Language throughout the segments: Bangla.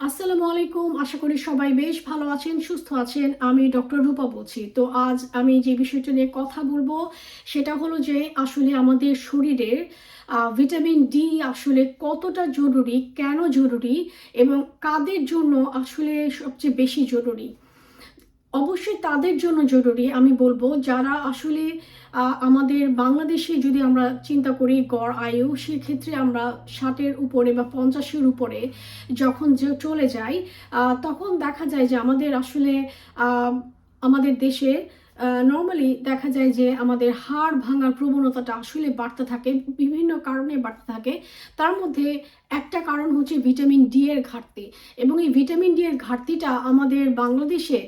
আসসালামু আলাইকুম। আশা করি সবাই বেশ ভালো আছেন, সুস্থ আছেন। আমি ডক্টর রূপা বলছি। তো আজ আমি যে বিষয়টা নিয়ে কথা বলব, সেটা হলো যে আসলে আমাদের শরীরের ভিটামিন ডি আসলে কতটা জরুরি, কেন জরুরি এবং কাদের জন্য আসলে সবচেয়ে বেশি জরুরি। অবশ্যই তাদের জন্য জরুরি। আমি বলব, যারা আসলে আমাদের বাংলাদেশে যদি আমরা চিন্তা করি গড় আয়ু, সেক্ষেত্রে আমরা ষাটের উপরে বা পঞ্চাশের উপরে যখন যে চলে যাই তখন দেখা যায় যে আমাদের আসলে আমাদের দেশে নর্মালি দেখা যায় যে আমাদের হাড় ভাঙার প্রবণতাটা আসলে বাড়তে থাকে, বিভিন্ন কারণে বাড়তে থাকে। তার মধ্যে একটা কারণ হচ্ছে ভিটামিন ডি এর ঘাটতি। এবং এই ভিটামিন ডি এর ঘাটতিটা আমাদের বাংলাদেশে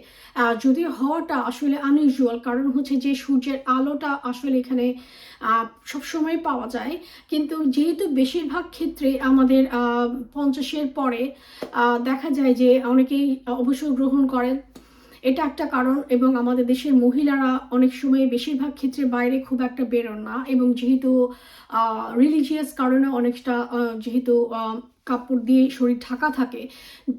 যদি হওয়াটা আসলে আনইউজুয়াল কারণ হচ্ছে যে সূর্যের আলোটা আসলে এখানে সবসময় পাওয়া যায়। কিন্তু যেহেতু বেশিরভাগ ক্ষেত্রে আমাদের পঞ্চাশের পরে দেখা যায় যে অনেকেই অবসর গ্রহণ করেন। এটা একটা কারণ এবং আমাদের দেশের মহিলারা অনেক সময় বেশিরভাগ ক্ষেত্রে বাইরে খুব একটা বেরোন না এবং যেহেতু রিলিজিয়াস কারণে অনেকটা যেহেতু কাপড় দিয়ে শরীর ঢাকা থাকে,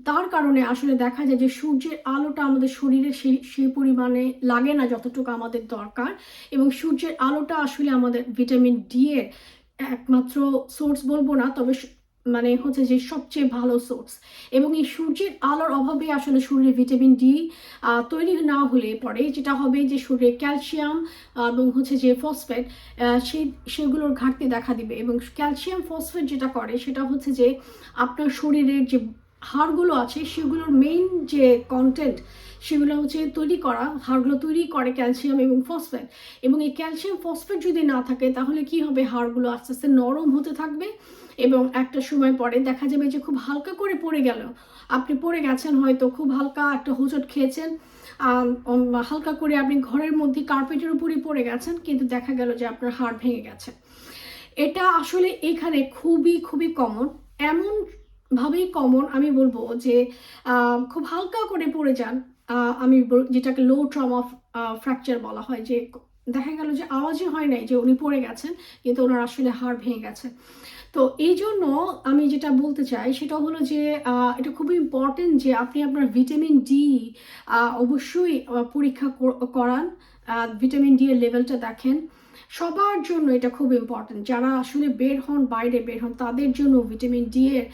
তার কারণে আসলে দেখা যায় যে সূর্যের আলোটা আমাদের শরীরে সেই সেই পরিমাণে লাগে না যতটুকু আমাদের দরকার এবং সূর্যের আলোটা আসলে আমাদের ভিটামিন ডি এর একমাত্র সোর্স বলব না, তবে মানে হচ্ছে যে সবচেয়ে ভালো সোর্স এবং এই সূর্যের আলোর অভাবে আসলে শরীরে ভিটামিন ডি তৈরি না হলে পরে যেটা হবে যে শরীরে ক্যালসিয়াম এবং হচ্ছে যে ফসফেট সেই, সেগুলোর ঘাটতি দেখা দিবে। এবং ক্যালসিয়াম ফসফেট যেটা করে সেটা হচ্ছে যে আপনার শরীরের যে হাড়গুলো আছে সেগুলোর মেইন যে কন্টেন্ট সেগুলো হচ্ছে তৈরি করা, হাড়গুলো তৈরি করে ক্যালসিয়াম এবং ফসফেট এবং এই ক্যালসিয়াম ফসফেট যদি না থাকে তাহলে কি হবে? হাড়গুলো আস্তে আস্তে নরম হতে থাকবে। এবং একটা সময় পরে দেখা যাবে যে খুব হালকা করে পড়ে গেল। আপনি পড়ে গেছেন হয়তো, খুব হালকা একটা হোঁচট খেয়েছেন হালকা করে আপনি ঘরের মধ্যে কার্পেটের উপরই পড়ে গেছেন, কিন্তু দেখা গেল যে আপনার হাড় ভেঙে গেছে। এটা আসলে এখানে খুবই খুবই কমন এমন ভাবেই কমন আমি বলব যে খুব হালকা করে পড়ে যান। আমি যেটাকে লো ট্রমা ফ্র্যাকচার বলা হয় যে, দেখা গেল যে আওয়াজই হয় নাই যে উনি পড়ে গেছেন, কিন্তু ওনার আসলে হাড় ভেঙে গেছে। তো এই জন্য আমি যেটা বলতে চাই, সেটা হলো যে এটা খুবই ইম্পর্টেন্ট যে আপনি আপনার ভিটামিন ডি অবশ্যই পরীক্ষা কর- করান। ভিটামিন ডি এর লেভেলটা দেখেন। সবার জন্য এটা খুব ইম্পর্টেন্ট যারা আসলে বের হন, বাইরে বের হন, তাদের জন্য ভিটামিন ডি এর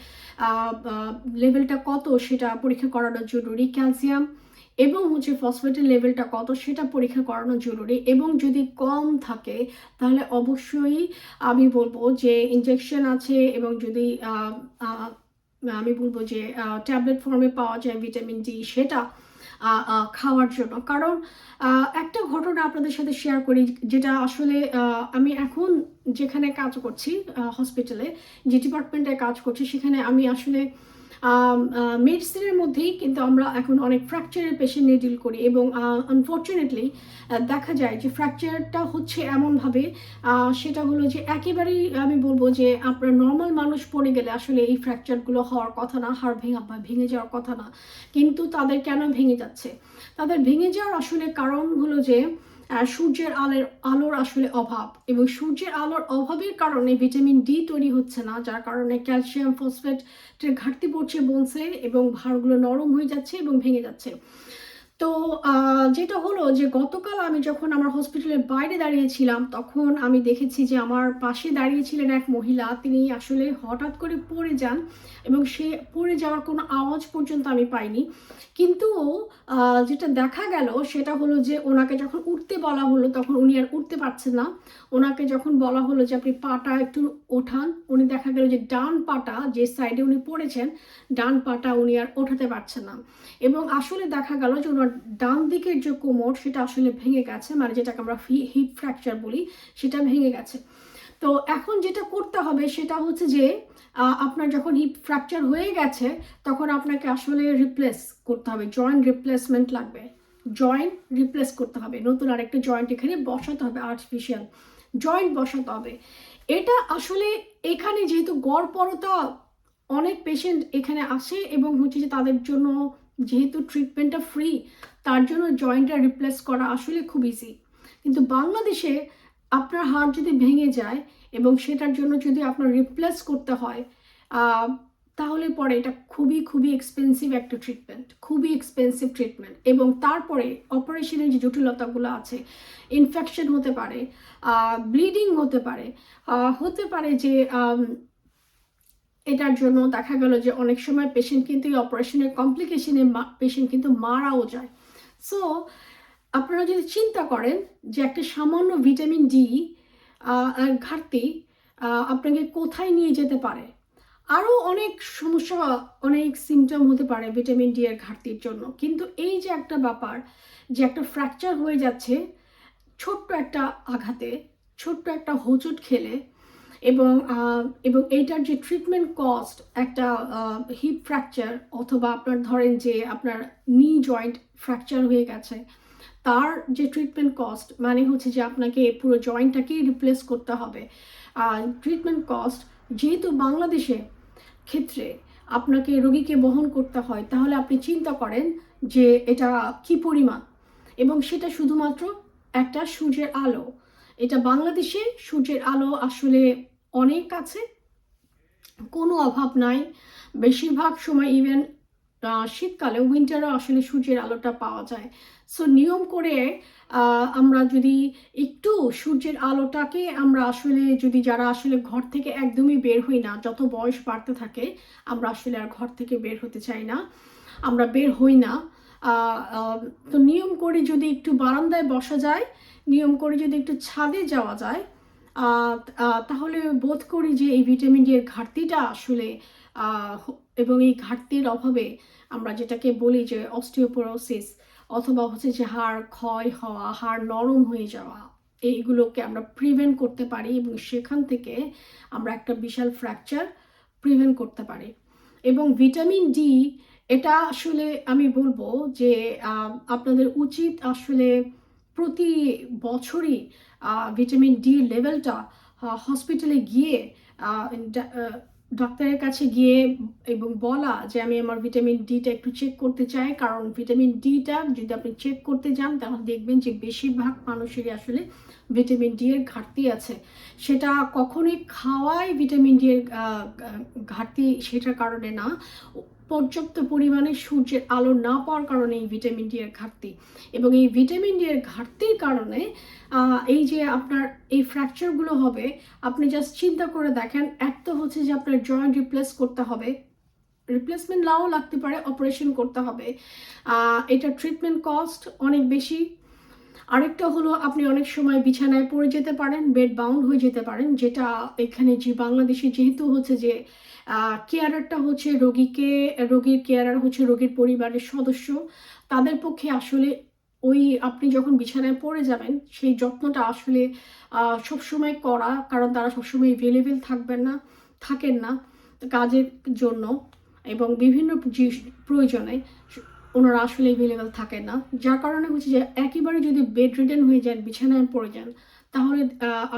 লেভেলটা কত সেটা পরীক্ষা করানো জরুরি ক্যালসিয়াম এবং হচ্ছে ফসফেটের লেভেলটা কত সেটা পরীক্ষা করানো জরুরি এবং যদি কম থাকে, তাহলে অবশ্যই আমি বলব যে ইনজেকশন আছে এবং যদি আমি বলব যে ট্যাবলেট ফর্মে পাওয়া যায় ভিটামিন ডি সেটা খাওয়ার জন্য। কারণ একটা ঘটনা আপনাদের সাথে শেয়ার করি যেটা আসলে আমি এখন যেখানে কাজ করছি হসপিটালে যে ডিপার্টমেন্টে কাজ করছি সেখানে আমি আসলে মেডিসিনের মধ্যেই কিন্তু আমরা এখন অনেক ফ্র্যাকচারের পেশেন্ট নিয়ে ডিল করি এবং আনফর্চুনেটলি দেখা যায় যে ফ্র্যাকচারটা হচ্ছে এমনভাবে সেটা হলো যে একেবারেই আমি বলব যে আপনার নর্মাল মানুষ পড়ে গেলে আসলে এই ফ্র্যাকচারগুলো হওয়ার কথা না হাড় ভেঙা ভেঙে যাওয়ার কথা না। কিন্তু তাদের কেন ভেঙে যাচ্ছে? তাদের ভেঙে যাওয়ার আসলে কারণ হলো যে সূর্যের আলোর আলোর আসলে অভাব এবং সূর্যের আলোর অভাবের কারণে ভিটামিন ডি তৈরি হচ্ছে না, যার কারণে ক্যালসিয়াম ফসফেটের ঘাটতি পড়ছে বোনসে এবং ভারগুলো নরম হয়ে যাচ্ছে এবং ভেঙে যাচ্ছে। তো যেটা হলো যে গতকাল আমি যখন আমার হসপিটালের বাইরে দাঁড়িয়েছিলাম, তখন আমি দেখেছি যে আমার পাশে দাঁড়িয়েছিলেন এক মহিলা। তিনি আসলে হঠাৎ করে পড়ে যান এবং সে পড়ে যাওয়ার কোনো আওয়াজ পর্যন্ত আমি পাইনি। কিন্তু যেটা দেখা গেল সেটা হলো যে ওনাকে যখন উঠতে বলা হলো, তখন উনি আর উঠতে পারছেন না। ওনাকে যখন বলা হলো যে আপনি পাটা একটু ওঠান, উনি দেখা গেল যে ডান পাটা যে সাইডে উনি পড়েছেন, ডান পাটা উনি আর ওঠাতে পারছেন না। এবং আসলে দেখা গেল যে ওনার ডান দিকের যে কোমর, সেটা আসলে ভেঙে গেছে মানে যেটাকে আমরা হিপ ফ্র্যাকচার বলি, সেটা ভেঙে গেছে। তো এখন যেটা করতে হবে, সেটা হচ্ছে যে আপনার যখন হিপ ফ্র্যাকচার হয়ে গেছে, তখন আপনাকে আসলে রিপ্লেস করতে হবে জয়েন্ট রিপ্লেসমেন্ট লাগবে। জয়েন্ট রিপ্লেস করতে হবে, নতুন আরেকটা জয়েন্ট এখানে বসাতে হবে আর্টিফিশিয়াল জয়েন্ট বসাতে হবে। এটা আসলে এখানে যেহেতু গড়পরতা অনেক পেশেন্ট এখানে আসে এবং হচ্ছে যে তাদের জন্য যেহেতু ট্রিটমেন্টটা ফ্রি তার জন্য জয়েন্টটা রিপ্লেস করা আসলে খুব ইজি কিন্তু বাংলাদেশে আপনার হাড় যদি ভেঙে যায় এবং সেটার জন্য যদি আপনার রিপ্লেস করতে হয় তাহলে পরে এটা খুবই খুবই এক্সপেন্সিভ একটা ট্রিটমেন্ট খুবই এক্সপেন্সিভ ট্রিটমেন্ট এবং তারপরে অপারেশনের যে জটিলতাগুলো আছে ইনফেকশন হতে পারে ব্লিডিং হতে পারে হতে পারে যে এটার জন্য দেখা গেল যে অনেক সময় পেশেন্ট কিন্তু এই অপারেশনের কমপ্লিকেশনে পেশেন্ট কিন্তু মারাও যায়। সো আপনারা যদি চিন্তা করেন যে একটা সামান্য ভিটামিন ডি ঘাটতি আপনাকে কোথায় নিয়ে যেতে পারে? আরও অনেক সমস্যা, অনেক সিমটম হতে পারে ভিটামিন ডি এর ঘাটতির জন্য। কিন্তু এই যে একটা ব্যাপার যে একটা ফ্র্যাকচার হয়ে যাচ্ছে, ছোট্ট একটা আঘাতে, ছোট্ট একটা হোঁচট খেলে এবং এবং এইটার যে ট্রিটমেন্ট কস্ট একটা হিপ ফ্র্যাকচার অথবা আপনার ধরেন যে আপনার নি জয়েন্ট ফ্র্যাকচার হয়ে গেছে, তার যে ট্রিটমেন্ট কস্ট মানে হচ্ছে যে আপনাকে পুরো জয়েন্টটাকেই রিপ্লেস করতে হবে। আর ট্রিটমেন্ট কস্ট যেহেতু বাংলাদেশে ক্ষেত্রে আপনাকে রোগীকে বহন করতে হয়, তাহলে আপনি চিন্তা করেন যে এটা কি পরিমাণ? এবং সেটা শুধুমাত্র একটা সূর্যের আলো। এটা বাংলাদেশে সূর্যের আলো আসলে অনেক কাছে, কোনো অভাব নাই। বেশিরভাগ সময় ইভেন শীতকালে উইন্টারও আসলে সূর্যের আলোটা পাওয়া যায়। সো নিয়ম করে আমরা যদি একটু সূর্যের আলোটাকে আমরা আসলে যদি যারা আসলে ঘর থেকে একদমই বের হই না, যত বয়স বাড়তে থাকে, আমরা আসলে আর ঘর থেকে বের হতে চাই না। আমরা বের হই না। তো নিয়ম করে যদি একটু বারান্দায় বসা যায়, নিয়ম করে যদি একটু ছাদে যাওয়া যায় তাহলে বোধ করি যে এই ভিটামিন ডি এর ঘাটতিটা আসলে এবং এই ঘাটতির অভাবে আমরা যেটাকে বলি যে অস্টিওপোরোসিস অথবা হচ্ছে যে হাড় ক্ষয় হওয়া, হাড় নরম হয়ে যাওয়া, এইগুলোকে আমরা প্রিভেন্ট করতে পারি এবং সেখান থেকে আমরা একটা বিশাল ফ্র্যাকচার প্রিভেন্ট করতে পারি। এবং ভিটামিন ডি এটা আসলে আমি বলব যে আপনাদের উচিত আসলে প্রতি বছরই ভিটামিন ডি লেভেলটা হসপিটালে গিয়ে ডাক্তারের কাছে গিয়ে এবং বলা যে, আমি আমার ভিটামিন ডিটা একটু চেক করতে চাই। কারণ ভিটামিন ডিটা যদি আপনি চেক করতে যান, তাহলে দেখবেন যে, বেশিরভাগ মানুষেরই আসলে ভিটামিন ডি এর ঘাটতি আছে। সেটা কখনোই খাওয়ায় ভিটামিন ডি এর ঘাটতি সেটার কারণে না। পর্যাপ্ত পরিমাণে সূর্যের আলো না পাওয়ার কারণে এই ভিটামিন ডি এর ঘাটতি। এবং এই ভিটামিন ডি এর ঘাটতির কারণে এই যে আপনার এই ফ্র্যাকচারগুলো হবে, আপনি জাস্ট চিন্তা করে দেখেন, এক তো হচ্ছে যে আপনার জয়েন্ট রিপ্লেস করতে হবে। রিপ্লেসমেন্ট নাও লাগতে পারে অপারেশন করতে হবে। এটা ট্রিটমেন্ট কস্ট অনেক বেশি। আরেকটা হলো আপনি অনেক সময় বিছানায় পড়ে যেতে পারেন বেড বাউন্ড হয়ে যেতে পারেন, যেটা এখানে যে বাংলাদেশে যেহেতু হচ্ছে যে কেয়ারারটা হচ্ছে রোগীকে, রোগীর কেয়ারার হচ্ছে রোগীর পরিবারের সদস্য, তাদের পক্ষে আসলে ওই আপনি যখন বিছানায় পড়ে যাবেন, সেই যত্নটা আসলে সবসময় করা, কারণ তারা সবসময় এভেলেবেল থাকবেন না, থাকেন না কাজের জন্য এবং বিভিন্ন প্রয়োজনে। ওনারা আসলে এভেলেবেল থাকেন না। যার কারণে হচ্ছে যে একেবারে যদি বেড রিটেন হয়ে যান, বিছানায় পড়ে যান, তাহলে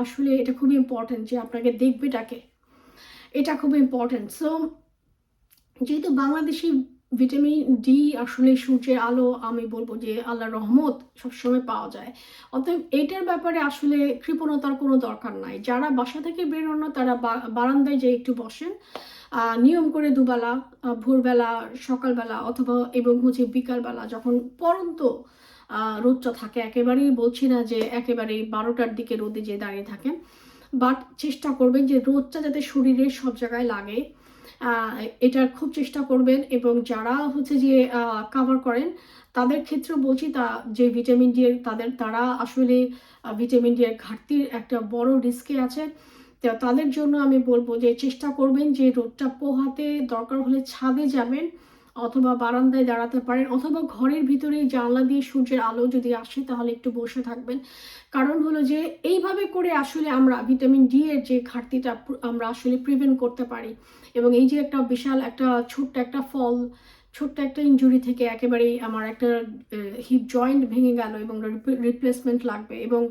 আসলে এটা খুবই ইম্পর্ট্যান্ট যে আপনাকে দেখবে এটাকে। এটা খুব ইম্পর্ট্যান্ট সো যেহেতু বাংলাদেশি ভিটামিন ডি আসলে সূর্যের আলো, আমি বলব যে আল্লাহ রহমত সবসময় পাওয়া যায়। অতএব এটার ব্যাপারে আসলে কৃপণতার কোনো দরকার নাই। যারা বাসা থেকে বেরোনো তারা বারান্দায় যে একটু বসেন। নিয়ম করে দুবেলা ভোরবেলা, সকালবেলা অথবা এবং হচ্ছে বিকালবেলা যখন পরন্ত রোদটা থাকে, একেবারেই বলছি না যে একেবারেই বারোটার দিকে রোদে যে দাঁড়িয়ে থাকেন। বাট চেষ্টা করবেন যে রোদটা যাতে শরীরের সব জায়গায় লাগে। এটার খুব চেষ্টা করবেন এবং যারা হচ্ছে যে কাভার করেন, তাদের ক্ষেত্রে বলছি তা, যে ভিটামিন ডি এর তাদের, তারা আসলে ভিটামিন ডি এর ঘাটতির একটা বড় রিস্কে আছে তো, তাদের জন্য আমি বলব যে চেষ্টা করবেন যে রোদটা পোহাতে, দরকার হলে ছাদে যাবেন অথবা বারান্দায় দাঁড়াতে পারেন অথবা ঘরের ভিতরেই জানলা দিয়ে সূর্যের আলো যদি আসে তাহলে একটু বসে থাকবেন। কারণ হলো যে এইভাবে করে আসলে আমরা ভিটামিন ডি এর যে ঘাটতিটা আমরা আসলে প্রিভেন্ট করতে পারি। এবং এই যে একটা বিশাল একটা ছোট্ট একটা ফল, ছোট্ট একটা ইনজুরি থেকে একেবারেই আমার একটা হিপ জয়েন্ট ভেঙে গেল এবং রিপ্লেসমেন্ট লাগবে এবং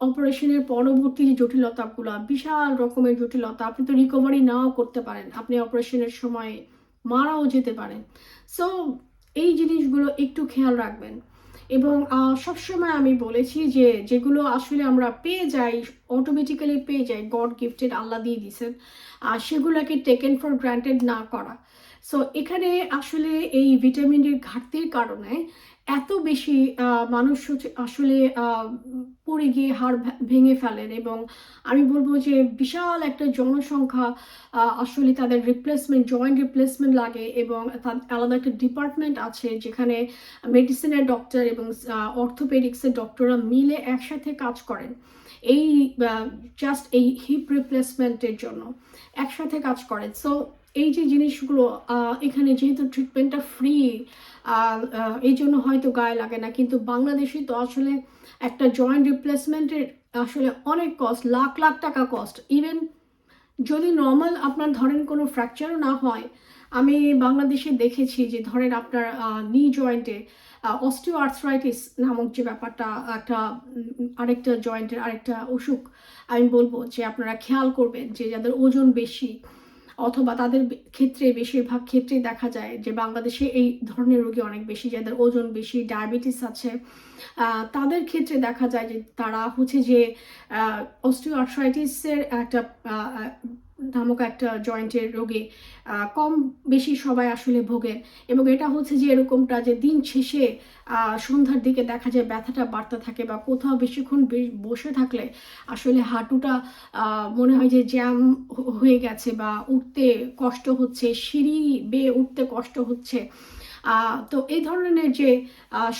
অপারেশনের পরবর্তী যে জটিলতাগুলো, বিশাল রকমের জটিলতা, আপনি তো রিকভারি নাও করতে পারেন। আপনি অপারেশনের সময় মারাও যেতে পারেন। সো এই জিনিসগুলো একটু খেয়াল রাখবেন। এবং সবসময় আমি বলেছি যে যেগুলো আসলে আমরা পেয়ে যাই অটোমেটিক্যালি পেয়ে যাই গড গিফটেড আল্লাহ দিয়ে দিয়েছেন। আর সেগুলোকে টেকেন ফর গ্রান্টেড না করা। সো এখানে আসলে এই ভিটামিনের ঘাটতির কারণে এত বেশি মানুষ আসলে পড়ে গিয়ে হাড় ভেঙে ফেলেন এবং আমি বলব যে বিশাল একটা জনসংখ্যা আসলে তাদের রিপ্লেসমেন্ট জয়েন্ট রিপ্লেসমেন্ট লাগে এবং আলাদা একটা ডিপার্টমেন্ট আছে যেখানে মেডিসিনের ডক্টর এবং অর্থোপেডিক্সের ডক্টররা মিলে একসাথে কাজ করেন। এই জাস্ট এই হিপ রিপ্লেসমেন্টের জন্য একসাথে কাজ করে সো এই যে জিনিসগুলো এখানে যেহেতু ট্রিটমেন্টটা ফ্রি এই জন্য হয়তো গায়ে লাগে না, কিন্তু বাংলাদেশে তো আসলে একটা জয়েন্ট রিপ্লেসমেন্টের আসলে অনেক কস্ট লাখ লাখ টাকা কস্ট ইভেন যদি নর্মাল আপনার ধরেন কোনো ফ্র্যাকচারও না হয়, আমি বাংলাদেশে দেখেছি যে ধরেন আপনার নি জয়েন্টে অস্টিও আর্থরাইটিস নামক যে ব্যাপারটা, একটা আরেকটা জয়েন্টের আরেকটা অসুখ, আমি বলব যে আপনারা খেয়াল করবেন যে যাদের ওজন বেশি অথবা তাদের ক্ষেত্রে বেশিরভাগ ক্ষেত্রেই দেখা যায় যে বাংলাদেশে এই ধরনের রোগী অনেক বেশি, যাদের ওজন বেশি, ডায়াবেটিস আছে। তাদের ক্ষেত্রে দেখা যায় যে তারা হচ্ছে যে অস্টিওআর্থ্রাইটিসের একটা নামক একটা জয়েন্টের রোগে কম বেশি সবাই আসলে ভোগেন। এবং এটা হচ্ছে যে এরকমটা যে দিন শেষে সন্ধ্যার দিকে দেখা যায় ব্যথাটা বাড়তে থাকে বা কোথাও বেশিক্ষণ বসে থাকলে আসলে হাঁটুটা মনে হয় যে জ্যাম হয়ে গেছে বা উঠতে কষ্ট হচ্ছে, সিঁড়ি বেয়ে উঠতে কষ্ট হচ্ছে। তো এই ধরনের যে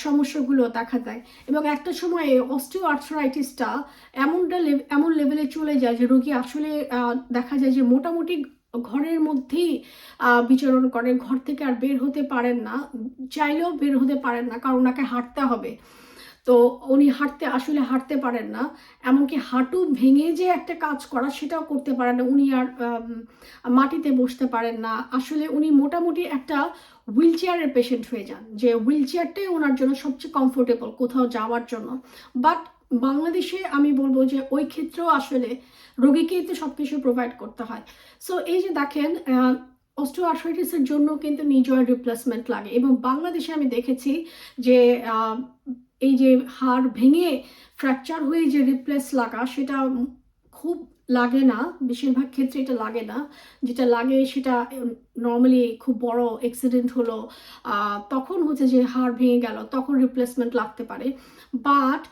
সমস্যাগুলো দেখা দেয়। এবং একটা সময়ে অস্টিও আর্থরাইটিসটা এমনটা এমন লেভেলে চলে যায় যে রোগী আসলে দেখা যায় যে মোটামুটি ঘরের মধ্যেই বিচরণ করে। ঘর থেকে আর বের হতে পারেন না। চাইলেও বের হতে পারেন না, কারণ ওনাকে হাঁটতে হবে। তো উনি হাঁটতে, আসলে হাঁটতে পারেন না। এমনকি হাঁটু ভেঙে যে একটা কাজ করা সেটাও করতে পারেন না। উনি আর মাটিতে বসতে পারেন না। আসলে উনি মোটামুটি একটা হুইল চেয়ারের পেশেন্ট হয়ে যান, যে হুইল চেয়ারটাই ওনার জন্য সবচেয়ে কমফোর্টেবল কোথাও যাওয়ার জন্য। বাট বাংলাদেশে আমি বলব যে ওই ক্ষেত্রেও আসলে রোগীকেই তো সব কিছু প্রোভাইড করতে হয়। সো এই যে দেখেন অস্টিও আর্থ্রাইটিসের জন্য কিন্তু নিজয়ের রিপ্লেসমেন্ট লাগে। এবং বাংলাদেশে আমি দেখেছি যে এই যে হাড় ভেঙে ফ্র্যাকচার হয়ে যে রিপ্লেস লাগা সেটা খুব লাগে না, বেশিরভাগ ক্ষেত্রে এটা লাগে না। যেটা লাগে সেটা নর্মালি খুব বড় অ্যাক্সিডেন্ট হলো তখন হচ্ছে যে হাড় ভেঙে গেল, তখন রিপ্লেসমেন্ট লাগতে পারে। বাট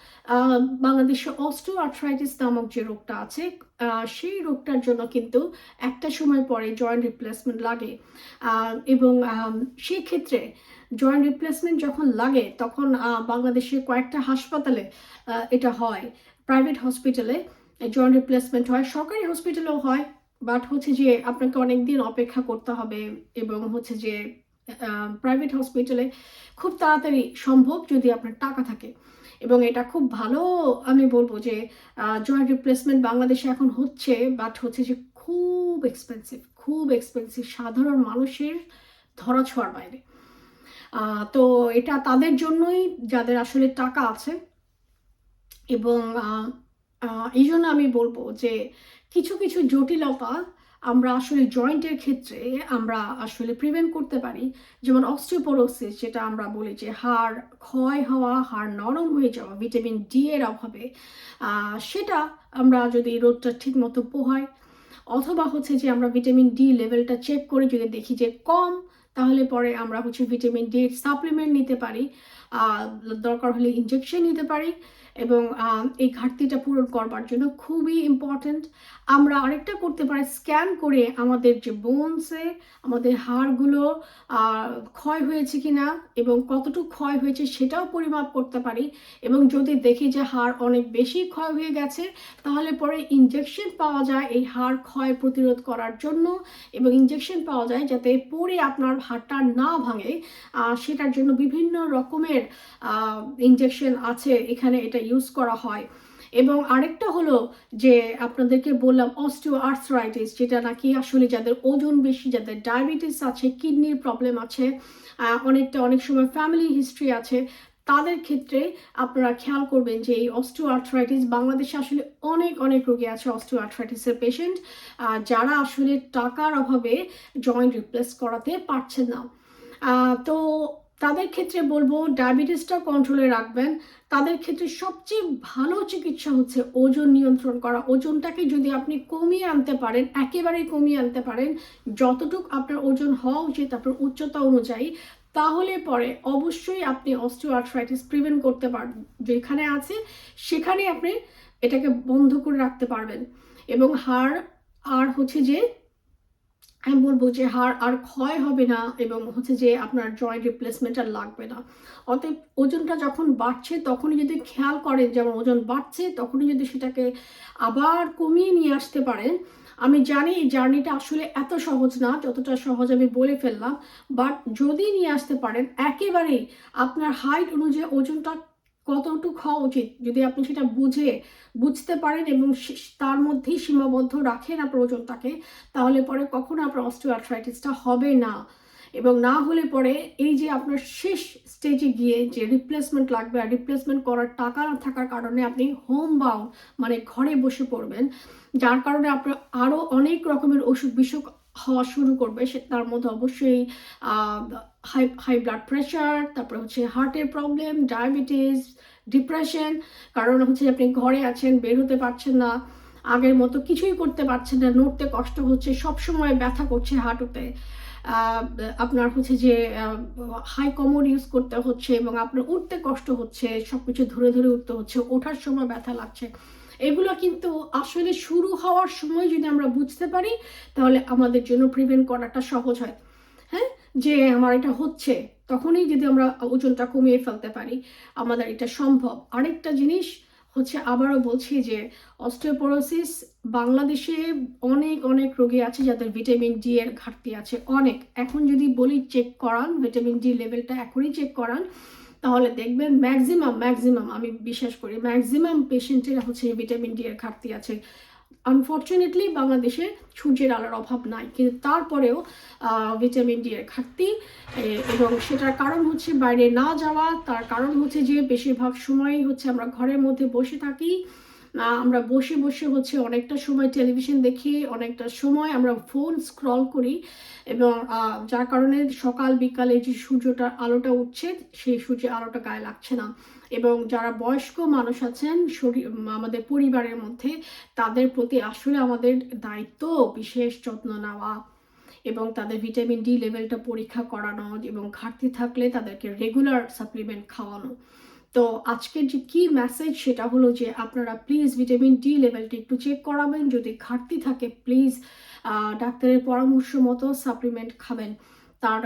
বাংলাদেশে অস্টো আর্থ্রাইটিস নামক যে রোগটা আছে সেই রোগটার জন্য কিন্তু একটা সময় পরে জয়েন্ট রিপ্লেসমেন্ট লাগে। এবং সেই ক্ষেত্রে জয়েন্ট রিপ্লেসমেন্ট যখন লাগে, তখন বাংলাদেশে কয়েকটা হাসপাতালে এটা হয়। প্রাইভেট হসপিটালে জয়েন্ট রিপ্লেসমেন্ট হয়, সরকারি হসপিটালেও হয় বাট হচ্ছে যে আপনাকে অনেক দিন অপেক্ষা করতে হবে এবং হচ্ছে যে প্রাইভেট হসপিটালে খুব তাড়াতাড়ি সম্ভব যদি আপনার টাকা থাকে। এবং এটা খুব ভালো আমি বলব যে জয়েন্ট রিপ্লেসমেন্ট বাংলাদেশে এখন হচ্ছে বাট হচ্ছে যে খুব এক্সপেন্সিভ খুব এক্সপেন্সিভ সাধারণ মানুষের ধরা ছোঁয়ার বাইরে তো এটা তাদের জন্যই যাদের আসলে টাকা আছে এবং এই জন্য আমি বলব যে কিছু কিছু জটিলতা আমরা আসলে জয়েন্টের ক্ষেত্রে আমরা আসলে প্রিভেন্ট করতে পারি। যেমন অস্টিওপোরোসিস যেটা আমরা বলি যে হাড় ক্ষয় হওয়া, হাড় নরম হয়ে যাওয়া ভিটামিন ডি এর অভাবে সেটা আমরা যদি রোদটা ঠিক মতো পোহাই। অথবা হচ্ছে যে আমরা ভিটামিন ডি লেভেলটা চেক করে যদি দেখি যে কম, তাহলে পরে আমরা হচ্ছে ভিটামিন ডি এর সাপ্লিমেন্ট নিতে পারি। দরকার হলে ইনজেকশন নিতে পারি। এবং এই ঘাটতিটা পূরণ করবার জন্য খুবই ইম্পর্ট্যান্ট আমরা আরেকটা করতে পারি স্ক্যান করে আমাদের যে বোনসে আমাদের হাড়গুলো ক্ষয় হয়েছে কিনা এবং কতটুকু ক্ষয় হয়েছে সেটাও পরিমাপ করতে পারি এবং যদি দেখি যে হাড় অনেক বেশি ক্ষয় হয়ে গেছে, তাহলে পরে ইনজেকশন পাওয়া যায় এই হাড় ক্ষয় প্রতিরোধ করার জন্য এবং ইনজেকশন পাওয়া যায় যাতে পরে আপনার হাড়টা না ভাঙে। সেটার জন্য বিভিন্ন রকমের ইনজেকশন আছে। এখানে এটা ইউজ করা হয়। এবং আরেকটা হলো যে আপনাদেরকে বললাম অস্টিও আর্থরাইটিস যেটা নাকি আসলে যাদের ওজন বেশি, যাদের ডায়াবেটিস আছে কিডনির প্রবলেম আছে অনেকটা অনেক সময় ফ্যামিলি হিস্ট্রি আছে, তাদের ক্ষেত্রে আপনারা খেয়াল করবেন যে এই অস্টিও আর্থরাইটিস বাংলাদেশে আসলে অনেক অনেক রোগী আছে অস্টিও আর্থরাইটিসের পেশেন্ট যারা আসলে টাকার অভাবে জয়েন্ট রিপ্লেস করাতে পারছেন না। তো তাদের ক্ষেত্রে বলব ডায়াবেটিসটা কন্ট্রোলে রাখবেন। তাদের ক্ষেত্রে সবচেয়ে ভালো চিকিৎসা হচ্ছে ওজন নিয়ন্ত্রণ করা। ওজনটাকে যদি আপনি কমিয়ে আনতে পারেন, একেবারেই কমিয়ে আনতে পারেন, যতটুকু আপনার ওজন হওয়া উচিত আপনার উচ্চতা অনুযায়ী, তাহলে পরে অবশ্যই আপনি অস্টিওআর্থ্রাইটিস প্রিভেন্ট করতে পারবেন যেখানে আছে, সেখানে আপনি এটাকে বন্ধ করে রাখতে পারবেন। এবং হাড়, আর হচ্ছে যে আমি বলব যে হাড় আর ক্ষয় হবে না এবং হচ্ছে যে আপনার জয়েন্ট রিপ্লেসমেন্ট আর লাগবে না। অতএব ওজনটা যখন বাড়ছে, তখনই যদি খেয়াল করেন যেমন ওজন বাড়ছে, তখনই যদি সেটাকে আবার কমিয়ে নিয়ে আসতে পারেন। আমি জানি এই জার্নিটা আসলে এত সহজ না, যতটা সহজ আমি বলে ফেললাম বাট যদি নিয়ে আসতে পারেন, একেবারেই আপনার হাইট অনুযায়ী ওজনটা কতটুকু হওয়া উচিত? যদি আপনি সেটা বুঝে, বুঝতে পারেন এবং তার মধ্যেই সীমাবদ্ধ রাখেন আপনার ওজনটাকে, তাহলে পরে কখনো আপনার অস্টিওআর্থ্রাইটিসটা হবে না। এবং না হলে পরে এই যে আপনার শেষ স্টেজে গিয়ে যে রিপ্লেসমেন্ট লাগবে, আর রিপ্লেসমেন্ট করার টাকা না থাকার কারণে আপনি হোম বাউন্ড মানে ঘরে বসে পড়বেন, যার কারণে আপনার আরও অনেক রকমের অসুখ বিসুখ হওয়া শুরু করবে। সে, তার মধ্যে অবশ্যই হাই হাই ব্লাড প্রেশার তারপরে হচ্ছে হার্টের প্রবলেম ডায়াবেটিস ডিপ্রেশন কারণ হচ্ছে আপনি ঘরে আছেন, বের হতে পারছেন না, আগের মতো কিছুই করতে পারছেন না, নড়তে কষ্ট হচ্ছে সব সময় ব্যথা করছে হাঁটুতে আপনার হচ্ছে যে হাই কমোড ইউজ করতে হচ্ছে এবং আপনার উঠতে কষ্ট হচ্ছে, সবকিছু ধরে ধরে উঠতে হচ্ছে, ওঠার সময় ব্যথা লাগছে। এগুলো কিন্তু আসলে শুরু হওয়ার সময় যদি আমরা বুঝতে পারি, তাহলে আমাদের জন্য প্রিভেন্ট করাটা সহজ হ্যাঁ। যে আমার এটা হচ্ছে, তখনই যদি আমরা ওজনটা কমিয়ে ফেলতে পারি, আমাদের এটা সম্ভব। আরেকটা জিনিস হচ্ছে, আবারও বলছি যে, অস্টিওপোরোসিস বাংলাদেশে অনেক অনেক রোগী আছে যাদের ভিটামিন ডি এর ঘাটতি আছে, অনেক। এখন যদি বলি চেক করান ভিটামিন ডি লেভেলটা এখনই চেক করান, তাহলে দেখবেন ম্যাক্সিমাম ম্যাক্সিমাম আমি বিশ্বাস করি ম্যাক্সিমাম পেশেন্টের হচ্ছে ভিটামিন ডি এর ঘাটতি আছে। আনফর্চুনেটলি বাংলাদেশে সূর্যের আলোর অভাব নাই। কিন্তু তারপরেও ভিটামিন ডি এর ঘাটতি এবং সেটার কারণ হচ্ছে বাইরে না যাওয়া, তার কারণ হচ্ছে যে বেশিরভাগ সময়ই হচ্ছে আমরা ঘরের মধ্যে বসে থাকি। আমরা বসে বসে হচ্ছে অনেকটা সময় টেলিভিশন দেখি, অনেকটা সময় আমরা ফোন স্ক্রল করি, এবং যার কারণে সকাল বিকালে যে সূর্যটার আলোটা উঠছে, সেই সূর্যের আলোটা গায়ে লাগছে না। এবং যারা বয়স্ক মানুষ আছেন, শরীর আমাদের পরিবারের মধ্যে, তাদের প্রতি আসলে আমাদের দায়িত্ব বিশেষ যত্ন নেওয়া এবং তাদের ভিটামিন ডি লেভেলটা পরীক্ষা করানো এবং ঘাটতি থাকলে তাদেরকে রেগুলার সাপ্লিমেন্ট খাওয়ানো। তো আজকের যে কি মেসেজ সেটা হলো যে, আপনারা প্লিজ ভিটামিন ডি লেভেলটা একটু চেক করাবেন। যদি ঘাটতি থাকে প্লিজ ডাক্তারের পরামর্শ মতো সাপ্লিমেন্ট খাবেন। তার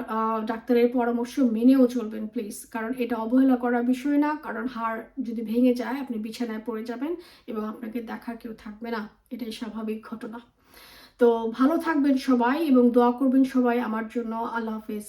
ডাক্তারের পরামর্শ মেনেও চলবেন প্লিজ কারণ এটা অবহেলা করার বিষয় না, কারণ হাড় যদি ভেঙে যায়, আপনি বিছানায় পড়ে যাবেন এবং আপনাকে দেখা কেউ থাকবে না। এটাই স্বাভাবিক ঘটনা। তো ভালো থাকবেন সবাই এবং দোয়া করবেন সবাই আমার জন্য। আল্লাহ হাফেজ।